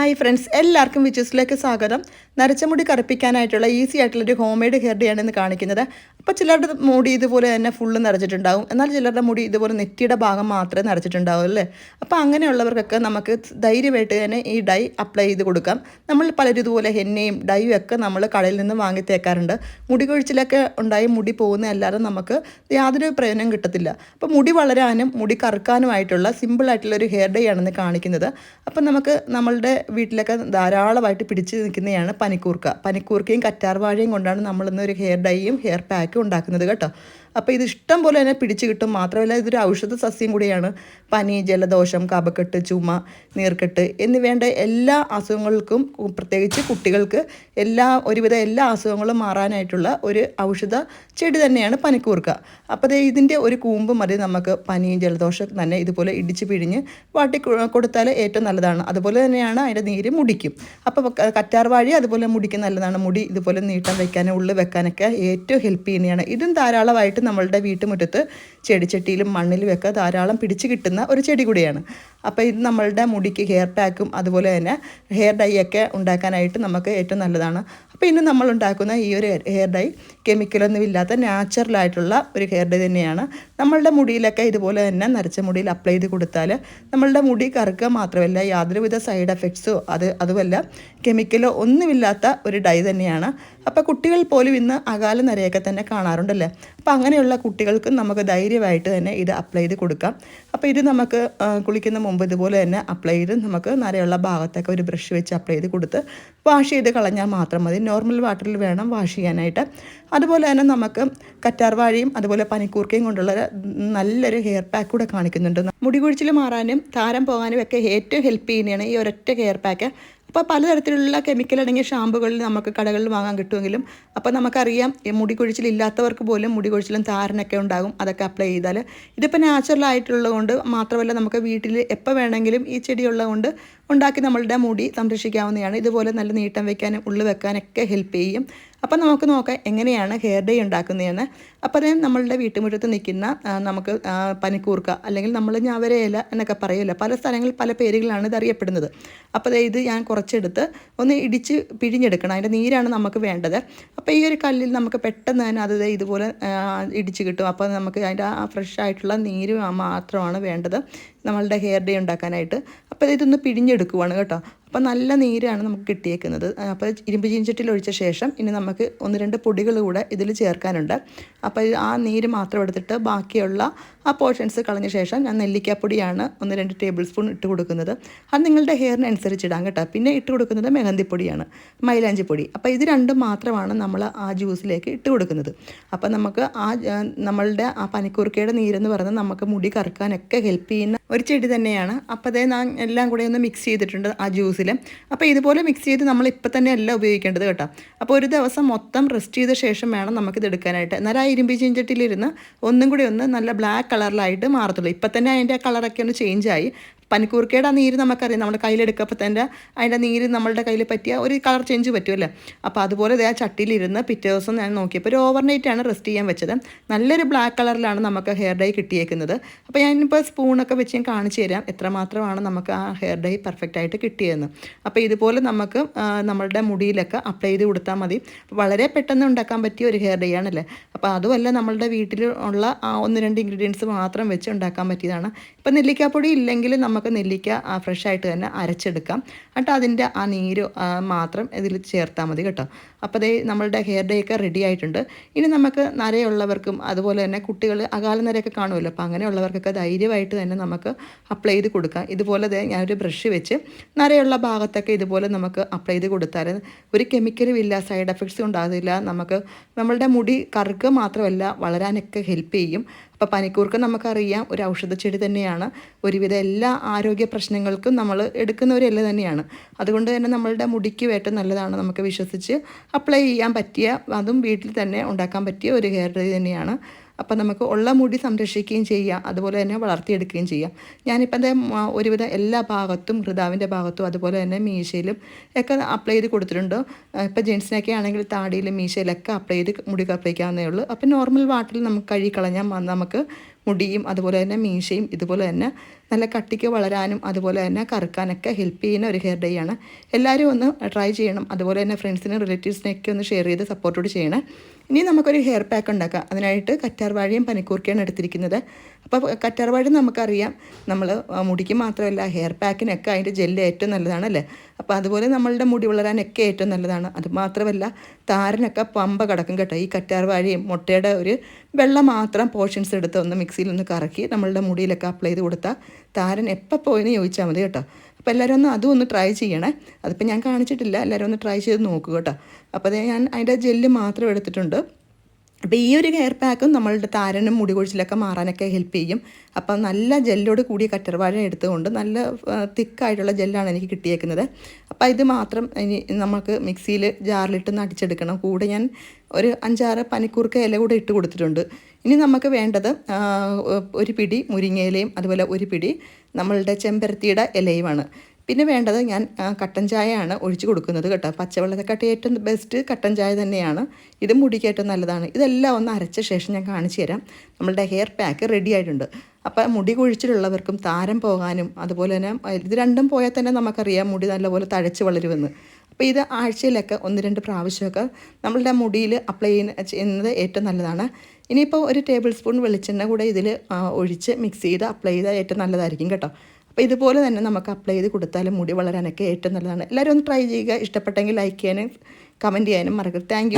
Hi friends എല്ലാവർക്കും വിച്ചസിലേക്ക് സ്വാഗതം. നരച്ച മുടി കറുപ്പിക്കാനായിട്ടുള്ള ഈസി ആയിട്ടുള്ള ഒരു ഹോം മെയ്ഡ് ഹെയർ ഡേ ആണ് ഇന്ന് കാണിക്കുന്നത്. അപ്പോൾ ചിലരുടെ മുടി ഇതുപോലെ തന്നെ ഫുള്ള് നിറച്ചിട്ടുണ്ടാവും എന്നാൽ ചിലരുടെ മുടി ഇതുപോലെ നെറ്റിയുടെ ഭാഗം മാത്രമേ നിറച്ചിട്ടുണ്ടാവും അല്ലേ? അപ്പോൾ അങ്ങനെയുള്ളവർക്കൊക്കെ നമുക്ക് ധൈര്യമായിട്ട് തന്നെ ഈ ഡൈ അപ്ലൈ ചെയ്ത് കൊടുക്കാം. നമ്മൾ പലരും ഇതുപോലെ ഹെന്നയും ഡൈയും ഒക്കെ നമ്മൾ കടയിൽ നിന്ന് വാങ്ങി തേക്കാറുണ്ട് മുടി കൊഴിച്ചിലൊക്കെ ഉണ്ടായി മുടി പോകുന്ന അല്ലാതെ നമുക്ക് യാതൊരു പ്രയോജനം കിട്ടത്തില്ല. അപ്പോൾ മുടി വളരാനും മുടി കറുക്കാനുമായിട്ടുള്ള സിമ്പിളായിട്ടുള്ള ഒരു ഹെയർ ഡേ ആണെന്ന് കാണിക്കുന്നത്. അപ്പോൾ നമുക്ക് നമ്മളുടെ വീട്ടിലൊക്കെ ധാരാളമായിട്ട് പിടിച്ച് നിൽക്കുന്നതാണ് പനിക്കൂർക്ക. പനിക്കൂർക്കയും കറ്റാർവാഴയും കൊണ്ടാണ് നമ്മളിന്ന് ഒരു ഹെയർ ഡൈയും ഹെയർ പാക്കും ഉണ്ടാക്കുന്നത് കേട്ടോ. അപ്പോൾ ഇത് ഇഷ്ടം പോലെ തന്നെ പിടിച്ചു കിട്ടും. മാത്രമല്ല ഇതൊരു ഔഷധ സസ്യം കൂടിയാണ്. പനി ജലദോഷം കപക്കെട്ട് ചുമ നീർക്കെട്ട് എന്നിവേണ്ട എല്ലാ അസുഖങ്ങൾക്കും പ്രത്യേകിച്ച് കുട്ടികൾക്ക് എല്ലാ ഒരുവിധ എല്ലാ അസുഖങ്ങളും മാറാനായിട്ടുള്ള ഒരു ഔഷധ ചെടി തന്നെയാണ് പനിക്കൂർക്ക. അപ്പോൾ ഇതിന്റെ ഒരു കൂമ്പ് മതി നമുക്ക്. പനിയും ജലദോഷം തന്നെ ഇതുപോലെ ഇടിച്ച് പിഴിഞ്ഞ് വാട്ടി കൊടുത്താൽ ഏറ്റവും നല്ലതാണ്. അതുപോലെ തന്നെയാണ് അതിന്റെ നീര് മുടിക്കും. അപ്പോൾ കറ്റാർ കറ്റാർവാഴി അതുപോലെ മുടിക്ക്. നല്ലതാണ്. മുടി ഇതുപോലെ നീട്ടം വെക്കാനും ഉള്ളിൽ വെക്കാനൊക്കെ ഏറ്റവും ഹെൽപ്പ് ചെയ്യുന്നതാണ്. ഇതും ധാരാളമായിട്ട് നമ്മളുടെ വീട്ടുമുറ്റത്ത് ചെടിച്ചട്ടിയിലും മണ്ണിലും ഒക്കെ ധാരാളം പിടിച്ച് കിട്ടുന്ന ഒരു ചെടി കൂടിയാണ്. അപ്പോൾ ഇത് നമ്മളുടെ മുടിക്ക് ഹെയർ പാക്കും അതുപോലെ തന്നെ ഹെയർ ഡൈ ഒക്കെ ഉണ്ടാക്കാനായിട്ട് നമുക്ക് ഏറ്റവും നല്ലതാണ്. അപ്പോൾ ഇന്ന് നമ്മൾ ഉണ്ടാക്കുന്ന ഈ ഒരു ഹെയർ ഡൈ കെമിക്കലൊന്നും ഇല്ലാത്ത നാച്ചുറലായിട്ടുള്ള ഒരു ഹെയർ ഡൈ തന്നെയാണ്. നമ്മളുടെ മുടിയിലൊക്കെ ഇതുപോലെ തന്നെ നരച്ച മുടിയിൽ അപ്ലൈ ചെയ്ത് കൊടുത്താൽ നമ്മളുടെ മുടി കറുക്കുക മാത്രമല്ല യാതൊരുവിധ സൈഡ് എഫക്ട്സോ അത് അതുമല്ല കെമിക്കലോ ഒന്നുമില്ലാത്ത ഒരു ഡൈ തന്നെയാണ്. അപ്പോൾ കുട്ടികൾ പോലും ഇന്ന് അകാല നരയൊക്കെ തന്നെ കാണാറുണ്ടല്ലേ? അപ്പോൾ അങ്ങനെയുള്ള കുട്ടികൾക്കും നമുക്ക് ധൈര്യമായിട്ട് തന്നെ ഇത് അപ്ലൈ ചെയ്ത് കൊടുക്കാം. അപ്പോൾ ഇത് നമുക്ക് കുളിക്കുന്ന മുമ്പ് ഇതുപോലെ തന്നെ അപ്ലൈ ചെയ്ത് നമുക്ക് നരയുള്ള ഭാഗത്തൊക്കെ ഒരു ബ്രഷ് വെച്ച് അപ്ലൈ ചെയ്ത് കൊടുത്ത് വാഷ് ചെയ്ത് കളഞ്ഞാൽ മാത്രം മതി. നോർമൽ വാട്ടറിൽ വേണം വാഷ് ചെയ്യാനായിട്ട്. അതുപോലെ തന്നെ നമുക്ക് കറ്റാർവാഴയും അതുപോലെ പനിക്കൂർക്കയും കൊണ്ടുള്ള നല്ലൊരു ഹെയർ പാക്ക് കൂടെ കാണിക്കുന്നുണ്ട്. മുടി കൊഴിച്ചിൽ മാറാനും താരം പോകാനും ഒക്കെ ഏറ്റവും ഹെൽപ്പ് ചെയ്യുന്നതാണ് ഈ ഒരൊറ്റ ഹെയർ പാക്ക് അപ്പോൾ പലതരത്തിലുള്ള കെമിക്കൽ അടങ്ങിയ ഷാമ്പുകൾ നമുക്ക് കടകളിൽ വാങ്ങാൻ കിട്ടുമെങ്കിലും അപ്പോൾ നമുക്കറിയാം മുടി കൊഴിച്ചിലില്ലാത്തവർക്ക് പോലും മുടി കൊഴിച്ചിലും താരനൊക്കെ ഉണ്ടാകും. അതൊക്കെ അപ്ലൈ ചെയ്താൽ ഇതിപ്പോൾ നാച്ചുറൽ ആയിട്ടുള്ളതുകൊണ്ട് മാത്രമല്ല നമുക്ക് വീട്ടിൽ എപ്പോൾ വേണമെങ്കിലും ഈ ചെടി ഉള്ളതുകൊണ്ട് ഉണ്ടാക്കി നമ്മളുടെ മുടി സംരക്ഷിക്കാവുന്നതാണ്. ഇതുപോലെ നല്ല നീട്ടം വെക്കാനും ഉള്ളു വെക്കാനൊക്കെ ഹെൽപ്പ് ചെയ്യും. അപ്പം നമുക്ക് നോക്കാം എങ്ങനെയാണ് ഹെയർ ഡേ ഉണ്ടാക്കുന്നതെന്ന്. അപ്പോൾ അത് നമ്മളുടെ വീട്ടുമുറ്റത്ത് നിൽക്കുന്ന നമുക്ക് പനിക്കൂർക്ക അല്ലെങ്കിൽ നമ്മൾ ഞാവരയില എന്നൊക്കെ പറയുമല്ലോ പല സ്ഥലങ്ങളിൽ പല പേരുകളാണ് ഇത് അറിയപ്പെടുന്നത്. അപ്പോൾ ഇത് ഞാൻ കുറച്ചെടുത്ത് ഒന്ന് ഇടിച്ച് പിഴിഞ്ഞെടുക്കണം. അതിന്റെ നീരാണ് നമുക്ക് വേണ്ടത്. അപ്പോൾ ഈ ഒരു കല്ലിൽ നമുക്ക് പെട്ടെന്ന് തന്നെ അത് ഇതുപോലെ ഇടിച്ച് കിട്ടും. അപ്പോൾ നമുക്ക് അതിന്റെ ആ ഫ്രഷ് ആയിട്ടുള്ള നീര് മാത്രമാണ് വേണ്ടത്. നമ്മളുടെ ഹെയർ ഡേ ഉണ്ടാക്കാനായിട്ട്. അപ്പോൾ ഇതൊന്ന് പിഴിഞ്ഞെടുക്കുവാണ് കേട്ടോ. അപ്പോൾ നല്ല നീരാണ് നമുക്ക് കിട്ടിയേക്കുന്നത്. അപ്പോൾ ഇരുമ്പ് ചീഞ്ചട്ടിയിൽ ഒഴിച്ച ശേഷം ഇനി നമുക്ക് ഒന്ന് രണ്ട് പൊടികൾ കൂടെ ഇതിൽ ചേർക്കാനുണ്ട്. അപ്പോൾ ആ നീര് മാത്രം എടുത്തിട്ട് ബാക്കിയുള്ള ആ പോർഷൻസ് കളഞ്ഞ ശേഷം ഞാൻ നെല്ലിക്കാപ്പൊടിയാണ് ഒന്ന് രണ്ട് ടേബിൾ സ്പൂൺ ഇട്ട് കൊടുക്കുന്നത്. അത് നിങ്ങളുടെ ഹെയറിനനുസരിച്ച് ഇടാം കേട്ടോ. പിന്നെ ഇട്ട് കൊടുക്കുന്നത് മെഹന്തിപ്പൊടിയാണ് മൈലാഞ്ചിപ്പൊടി. അപ്പോൾ ഇത് രണ്ടും മാത്രമാണ് നമ്മൾ ആ ജ്യൂസിലേക്ക് ഇട്ട് കൊടുക്കുന്നത്. അപ്പോൾ നമുക്ക് ആ നമ്മളുടെ ആ പനിക്കൂർക്കയുടെ നീരെന്ന് പറയുന്നത് നമുക്ക് മുടി കറക്കാനൊക്കെ ഹെൽപ്പ് ചെയ്യുന്ന ഒരു ചെടി തന്നെയാണ്. അപ്പോൾ അതേ ഞാൻ എല്ലാം കൂടെ ഒന്ന് മിക്സ് ചെയ്തിട്ടുണ്ട് ആ ജ്യൂസിൽ അപ്പോൾ ഇതുപോലെ മിക്സ് ചെയ്ത് നമ്മൾ ഇപ്പം തന്നെ അല്ല ഉപയോഗിക്കേണ്ടത് കേട്ടോ. അപ്പോൾ ഒരു ദിവസം മൊത്തം റെസ്റ്റ് ചെയ്ത ശേഷം വേണം നമുക്കിത് എടുക്കാനായിട്ട്. എന്നാൽ ആ ഇരുമ്പി ചീഞ്ചട്ടിയിലിരുന്ന് ഒന്നും കൂടി ഒന്ന് നല്ല ബ്ലാക്ക് കളറിലായിട്ട് മാറത്തുള്ളൂ. ഇപ്പം തന്നെ അതിന്റെ കളറൊക്കെ ഒന്ന് ചേഞ്ച് ആയി. പനിക്കൂർക്കയുടെ ആ നീര് നമുക്കറിയാം. നമ്മുടെ കയ്യിലെടുക്കപ്പോൾ തന്നെ അതിന്റെ നീര് നമ്മളുടെ കയ്യിൽ പറ്റിയ ഒരു കളർ ചേഞ്ച് പറ്റുമല്ലേ അപ്പോൾ അതുപോലെ ഇതേ ചട്ടിയിലിരുന്ന് പിറ്റേ ദിവസം ഞാൻ നോക്കിയപ്പോൾ ഒരു ഓവർനൈറ്റ് ആണ് റെസ്റ്റ് ചെയ്യാൻ വെച്ചത്. നല്ലൊരു ബ്ലാക്ക് കളറിലാണ് നമുക്ക് ഹെയർ ഡൈ കിട്ടിയേക്കുന്നത്. അപ്പോൾ ഞാനിപ്പോൾ സ്പൂണൊക്കെ വെച്ച് ഞാൻ കാണിച്ചു തരാം. എത്രമാത്രമാണ് നമുക്ക് ആ ഹെയർ ഡൈ പെർഫെക്റ്റ് ആയിട്ട് കിട്ടിയതെന്ന്. അപ്പോൾ ഇതുപോലെ നമുക്ക് നമ്മളുടെ മുടിയിലൊക്കെ അപ്ലൈ ചെയ്ത് കൊടുത്താൽ മതി. വളരെ പെട്ടെന്ന് ഉണ്ടാക്കാൻ പറ്റിയ ഒരു ഹെയർ ഡൈ ആണല്ലേ? അപ്പോൾ അതുമല്ല നമ്മളുടെ വീട്ടിൽ ഉള്ള ആ ഒന്ന് രണ്ട് ഇൻഗ്രീഡിയൻസ് മാത്രം വെച്ച് ഉണ്ടാക്കാൻ പറ്റിയതാണ്. ഇപ്പം നെല്ലിക്കാപ്പൊടി ഇല്ലെങ്കിൽ നമുക്ക് നെല്ലിക്ക ഫ്രഷ് ആയിട്ട് തന്നെ അരച്ചെടുക്കാം. എന്നിട്ട് അതിന്റെ ആ നീര് മാത്രം ഇതിൽ ചേർത്താൽ മതി കേട്ടോ. അപ്പോൾ അതേ നമ്മളുടെ ഹെയർ ഡേ ഒക്കെ റെഡി ആയിട്ടുണ്ട്. ഇനി നമുക്ക് നരയുള്ളവർക്കും അതുപോലെ തന്നെ കുട്ടികൾ അകാല നരയൊക്കെ കാണുമല്ലോ. അപ്പോൾ അങ്ങനെയുള്ളവർക്കൊക്കെ ധൈര്യമായിട്ട് തന്നെ നമുക്ക് അപ്ലൈ ചെയ്ത് കൊടുക്കാം. ഇതുപോലെ ഞാനൊരു ബ്രഷ് വെച്ച് നരയുള്ള ഭാഗത്തൊക്കെ ഇതുപോലെ നമുക്ക് അപ്ലൈ ചെയ്ത് കൊടുത്താൽ ഒരു കെമിക്കലും ഇല്ല സൈഡ് എഫക്ട്സും ഉണ്ടാകില്ല നമുക്ക് നമ്മളുടെ മുടി കറുക്ക് മാത്രമല്ല വളരാനൊക്കെ ഹെൽപ്പ് ചെയ്യും. അപ്പോൾ പനിക്കൂർക്ക നമുക്കറിയാം ഒരു ഔഷധ ചെടി തന്നെയാണ്. ഒരുവിധ എല്ലാ ആരോഗ്യ പ്രശ്നങ്ങൾക്കും നമ്മൾ എടുക്കുന്ന ഒരു ഇല തന്നെയാണ്. അതുകൊണ്ട് തന്നെ നമ്മളുടെ മുടിക്ക് ഏറ്റവും നല്ലതാണ് നമുക്ക് വിശ്വസിച്ച് അപ്ലൈ ചെയ്യാൻ പറ്റിയ അതും വീട്ടിൽ തന്നെ ഉണ്ടാക്കാൻ പറ്റിയ ഒരു ഹെയർ ഡൈ തന്നെയാണ്. അപ്പം നമുക്ക് ഉള്ള മുടി സംരക്ഷിക്കുകയും ചെയ്യാം അതുപോലെ തന്നെ വളർത്തിയെടുക്കുകയും ചെയ്യാം. ഞാനിപ്പം ഒരുവിധം എല്ലാ ഭാഗത്തും ഹൃദാവിന്റെ ഭാഗത്തും അതുപോലെ തന്നെ മീശയിലും ഒക്കെ അപ്ലൈ ചെയ്ത് കൊടുത്തിട്ടുണ്ട്. ഇപ്പോൾ ജെൻസിനൊക്കെ ആണെങ്കിൽ താടിയിലും മീശയിലൊക്കെ അപ്ലൈ ചെയ്ത് മുടി കപ്പിക്കാവുന്നേ ഉള്ളൂ. അപ്പം നോർമൽ വാട്ടിൽ നമുക്ക് കഴുകി കളഞ്ഞാൽ നമുക്ക് മുടിയും അതുപോലെ തന്നെ മീശയും ഇതുപോലെ തന്നെ നല്ല കട്ടിക്ക് വളരാനും അതുപോലെ തന്നെ കറുക്കാനൊക്കെ ഹെൽപ്പ് ചെയ്യുന്ന ഒരു ഹെയർ ഡേ ആണ്. എല്ലാവരും ഒന്ന് ട്രൈ ചെയ്യണം. അതുപോലെ തന്നെ ഫ്രണ്ട്സിനും റിലേറ്റീവ്സിനെയൊക്കെ ഒന്ന് ഷെയർ ചെയ്ത് സപ്പോർട്ടോട് ചെയ്യണം. ഇനി നമുക്കൊരു ഹെയർ പാക്ക് ഉണ്ടാക്കാം. അതിനായിട്ട് കറ്റാർവാഴയും പനിക്കൂർക്കയാണ് എടുത്തിരിക്കുന്നത്. അപ്പോൾ കറ്റാർവാഴ നമുക്കറിയാം. നമ്മൾ മുടിക്ക് മാത്രമല്ല ഹെയർ പാക്കിനൊക്കെ അതിന്റെ ജെല്ല് ഏറ്റവും നല്ലതാണല്ലേ അപ്പോൾ അതുപോലെ നമ്മളുടെ മുടി വളരാനൊക്കെ ഏറ്റവും നല്ലതാണ്. അത് മാത്രമല്ല താരനൊക്കെ പമ്പ കിടക്കും കേട്ടോ. ഈ കറ്റാർവാഴയും മുട്ടയുടെ ഒരു വെള്ളം മാത്രം പോർഷൻസ് എടുത്ത് ഒന്ന് മിക്സിയിൽ ഒന്ന് കറക്കി നമ്മളുടെ മുടിയിലൊക്കെ അപ്ലൈ ചെയ്ത് കൊടുത്താൽ താരൻ എപ്പോൾ പോയെന്ന് ചോദിച്ചാൽ മതി കേട്ടോ. അപ്പോൾ എല്ലാവരും ഒന്ന് അതും ഒന്ന് ട്രൈ ചെയ്യണേ. അതിപ്പോൾ ഞാൻ കാണിച്ചിട്ടില്ല. എല്ലാവരും ഒന്ന് ട്രൈ ചെയ്ത് നോക്കുക കേട്ടോ. അപ്പോൾ അത് ഞാൻ അതിന്റെ ജെല്ല് മാത്രം എടുത്തിട്ടുണ്ട്. അപ്പോൾ ഈ ഒരു ഹെയർ പാക്കും നമ്മളുടെ താരനും മുടി കൊഴിച്ചിലൊക്കെ മാറാനൊക്കെ ഹെൽപ്പ് ചെയ്യും. അപ്പം നല്ല ജെല്ലോട് കൂടിയ കറ്റർവാഴ എടുത്തുകൊണ്ട് നല്ല തിക്കായിട്ടുള്ള ജെല്ലാണ് എനിക്ക് കിട്ടിയേക്കുന്നത്. അപ്പോൾ ഇത് മാത്രം ഇനി നമുക്ക് മിക്സിയിൽ ജാറിലിട്ട് നടിച്ചെടുക്കണം കൂടെ ഞാൻ ഒരു അഞ്ചാറ് പനിക്കൂർക്ക ഇല കൂടെ ഇട്ട് കൊടുത്തിട്ടുണ്ട്. ഇനി നമുക്ക് വേണ്ടത് ഒരു പിടി മുരിങ്ങയിലയും അതുപോലെ ഒരു പിടി നമ്മളുടെ ചെമ്പരത്തിയുടെ ഇലയുമാണ്. പിന്നെ വേണ്ടത് ഞാൻ കട്ടൻ ചായയാണ് ഒഴിച്ചു കൊടുക്കുന്നത് കേട്ടോ. പച്ചവെള്ളത്തെക്കാട്ടി ഏറ്റവും ബെസ്റ്റ് കട്ടൻ ചായ തന്നെയാണ്. ഇത് മുടിക്ക് ഏറ്റവും നല്ലതാണ്. ഇതെല്ലാം ഒന്ന് അരച്ച ശേഷം ഞാൻ കാണിച്ചു തരാം. നമ്മളുടെ ഹെയർ പാക്ക് റെഡി ആയിട്ടുണ്ട്. അപ്പോൾ മുടി കൊഴിച്ചിലുള്ളവർക്കും താരം പോകാനും അതുപോലെ തന്നെ ഇത് രണ്ടും പോയാൽ തന്നെ നമുക്കറിയാം മുടി നല്ലപോലെ തഴച്ച് വളരുമെന്ന്. അപ്പോൾ ഇത് ആഴ്ചയിലൊക്കെ ഒന്ന് രണ്ട് പ്രാവശ്യമൊക്കെ നമ്മളുടെ മുടിയിൽ അപ്ലൈ ചെയ്യുന്നത് ഏറ്റവും നല്ലതാണ്. ഇനിയിപ്പോൾ ഒരു ടേബിൾ സ്പൂൺ വെളിച്ചെണ്ണ കൂടെ ഇതിൽ ഒഴിച്ച് മിക്സ് ചെയ്ത് അപ്ലൈ ചെയ്താൽ ഏറ്റവും നല്ലതായിരിക്കും കേട്ടോ. അപ്പോൾ ഇതുപോലെ തന്നെ നമുക്ക് അപ്ലൈ ചെയ്ത് കൊടുത്താലും മുടി വളരാനൊക്കെ ഏറ്റവും നല്ലതാണ്. എല്ലാവരും ഒന്ന് ട്രൈ ചെയ്യുക. ഇഷ്ടപ്പെട്ടെങ്കിൽ ലൈക്ക് ചെയ്യാനും കമന്റ് ചെയ്യാനും മറക്കരുത്. താങ്ക്